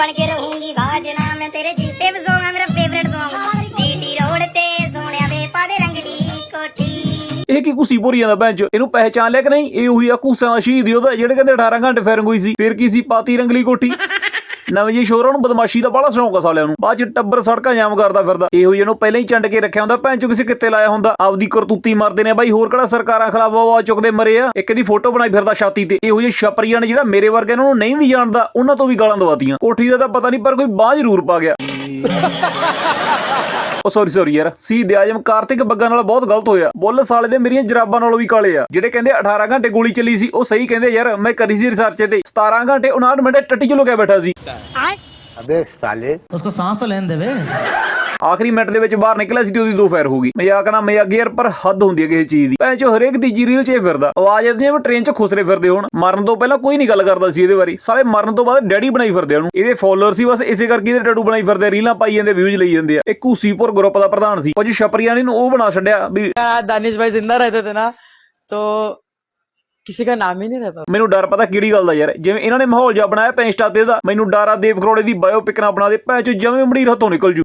ਬਣ ਕੇ ਰਹੂੰਗੀ ਸਾਜਣਾ ਮੈਂ ਤੇਰੇ ਜੀਤੇ ਵਸੋਂ ਮੇਰਾ ਫੇਵਰੇਟ Song ਜੀਟੀ ਰੋਡ ਤੇ ਸੋਹਣਿਆ ਵੇ ਪਾਦੇ ਰੰਗਲੀ ਕੋਠੀ। ਇਹ ਕੀ ਕੁਸੀ ਭੋਰੀ ਜਾਂਦਾ ਬੈਂਚ ਇਹਨੂੰ ਪਹਿਚਾਨ ਲਿਆ ਕਿ ਨਹੀਂ? ਇਹ ਉਹੀ ਆ ਕੁਸਾ ਦਾ ਸ਼ਹੀਦ ਹੀ ਉਹਦਾ ਜਿਹੜੇ ਕਹਿੰਦੇ 18 ਘੰਟੇ ਫਾਇਰਿੰਗ ਹੋਈ ਸੀ। ਫਿਰ ਕੀ ਸੀ? ਪਾਤੀ ਰੰਗਲੀ ਕੋਠੀ। ਨਵੇਂ ਜੀ ਸ਼ੋਰਾਂ ਨੂੰ ਬਦਮਾਸ਼ੀ ਦਾ ਬੜਾ ਸ਼ੌਂਕ ਆ ਸਾਲਿਆਂ ਨੂੰ। ਬਾਅਦ ਚ ਟੱਬਰ ਸੜਕਾਂ ਜਾਮ ਕਰਦਾ ਫਿਰਦਾ। ਇਹੋ ਜਿਹੇ ਨੂੰ ਪਹਿਲਾਂ ਹੀ ਚੰਡ ਕੇ ਰੱਖਿਆ ਹੁੰਦਾ। ਭੈਣ ਚੋ ਕਿਸੇ ਕਿੱਤੇ ਲਾਇਆ ਹੁੰਦਾ। ਆਪਦੀ ਕਰਤੂਤੀ ਮਾਰਦੇ ਨੇ। ਬਾਈ ਹੋਰ ਕਿਹੜਾ ਸਰਕਾਰਾਂ ਖਿਲਾਫ ਆਵਾਜ਼ ਚੁੱਕਦੇ ਮਰੇ ਆ? ਇੱਕ ਦੀ ਫੋਟੋ ਬਣਾਈ ਫਿਰਦਾ ਛਾਤੀ ਤੇ। ਇਹੋ ਜਿਹੇ ਛਪਰੀਆਂ ਨੇ ਜਿਹੜਾ ਮੇਰੇ ਵਰਗੇ ਨੂੰ ਨਹੀਂ ਵੀ ਜਾਣਦਾ, ਉਹਨਾਂ ਤੋਂ ਵੀ ਗਾਲਾਂ ਦਵਾਤੀਆਂ। ਕੋਠੀ ਦਾ ਤਾਂ ਪਤਾ ਨਹੀਂ, ਪਰ ਕੋਈ ਬਾਹ ਜ਼ਰੂਰ ਪਾ ਗਿਆ। ਉਹ ਸੌਰੀ ਸੌਰੀ ਯਾਰ। ਸੀਦ ਆਜਮ ਕਾਰਤਿਕ ਬੱਗਾ ਨਾਲ ਬਹੁਤ ਗਲਤ ਹੋਇਆ। ਬੁੱਲ ਸਾਲੇ ਦੇ ਮੇਰੀਆਂ ਜਰਾਬਾਂ ਨਾਲੋਂ ਵੀ ਕਾਲੇ ਆ। ਜਿਹੜੇ ਕਹਿੰਦੇ 18 ਘੰਟੇ ਗੋਲੀ ਚੱਲੀ ਸੀ ਉਹ ਸਹੀ ਕਹਿੰਦੇ ਯਾਰ ਮੈਂ ਕਰੀ ਸੀ ਰਿਸਰਚ ਤੇ 17 ਘੰਟੇ 59 ਮਿੰਟ ਟੱਟੀ ਚ ਲੁਕਿਆ ਬੈਠਾ ਸੀ। ਅਬੇ ਸਾਲੇ। ਉਸਕੋ ਸਾਹ ਤਾਂ ਲੈਣ ਦੇਵੇ ਆਖਰੀ ਮਿੰਟ ਦੇ ਵਿੱਚ ਬਾਹਰ ਨਿਕਲਿਆ ਸੀ ਤੇ ਉਹਦੀ ਦੋ ਫੈਰ ਹੋ ਗਈ। ਮਜ਼ਾਕ ਨਾ ਮਜ਼ਾਕ ਯਾਰ ਪਰ ਹੱਦ ਹੁੰਦੀ ਹੈ ਕਿਸੇ ਚੀਜ਼ ਦੀ। ਭੈਣ ਚੋ ਹਰੇਕ ਤੀਜੀ ਰੀਲ 'ਚ ਇਹ ਫਿਰਦਾ। ਆਵਾਜ਼ ਆਉਂਦੀ ਹੈ ਟ੍ਰੇਨ 'ਚ ਖੁਸਰੇ ਫਿਰਦੇ ਹੋਣ। ਮਰਨ ਤੋਂ ਪਹਿਲਾਂ ਕੋਈ ਨਹੀਂ ਗੱਲ ਕਰਦਾ ਸੀ ਇਹਦੇ ਬਾਰੇ। ਸਾਰੇ ਮਰਨ ਤੋਂ ਬਾਅਦ ਡੈਡੀ ਬਣਾਈ ਫਿਰਦੇ ਉਹਨੂੰ। ਇਹਦੇ ਫਾਲੋਅਰ ਸੀ ਬਸ ਇਸੇ ਕਰਕੇ ਇਹਦੇ ਟੈਟੂ ਬਣਾਈ ਫਿਰਦੇ ਰੀਲਾਂ ਪਾਈ ਜਾਂਦੇ ਵਿਊਜ਼ ਲਈ ਜਾਂਦੇ ਆ। ਇਹ ਕੂਸੀਪੁਰ ਗਰੁੱਪ ਦਾ ਪ੍ਰਧਾਨ ਸੀ। ਕੁਝ ਸ਼ਪਰੀਆਣੀ ਨੂੰ ਉਹ ਬਣਾ ਛੱਡਿਆ ਵੀ ਦਾਨਿਸ਼ ਭਾਈ ਜ਼ਿੰਦਾ ਰਹਤੇ ਤੇ ਨਾ ਤੋ ਕਿਸੇ ਦਾ ਨਾਮ ਹੀ ਨਹੀਂ ਰਹਤਾ ਮੈਨੂੰ ਡਰ ਪਤਾ ਕਿਹੜੀ ਗੱਲ ਦਾ ਯਾਰ। ਜਿਵੇਂ ਇਹਨਾਂ ਨੇ ਮਾਹੌਲ ਜਿਹਾ ਬਣਾਇਆ ਪੈਂਸਟਾ ਤੇ ਦਾ ਮੈਨੂੰ ਡਾਰਾ ਦੇਵ ਕਰੋੜੇ ਦੀ ਬਾਇਓਪਿਕ ਨਾ ਬਣਾ ਦੇ। ਭੈਣ ਚੋ ਜਵੇਂ ਮੜੀਰ ਹੱਥੋਂ ਨਿਕਲ ਜੂ।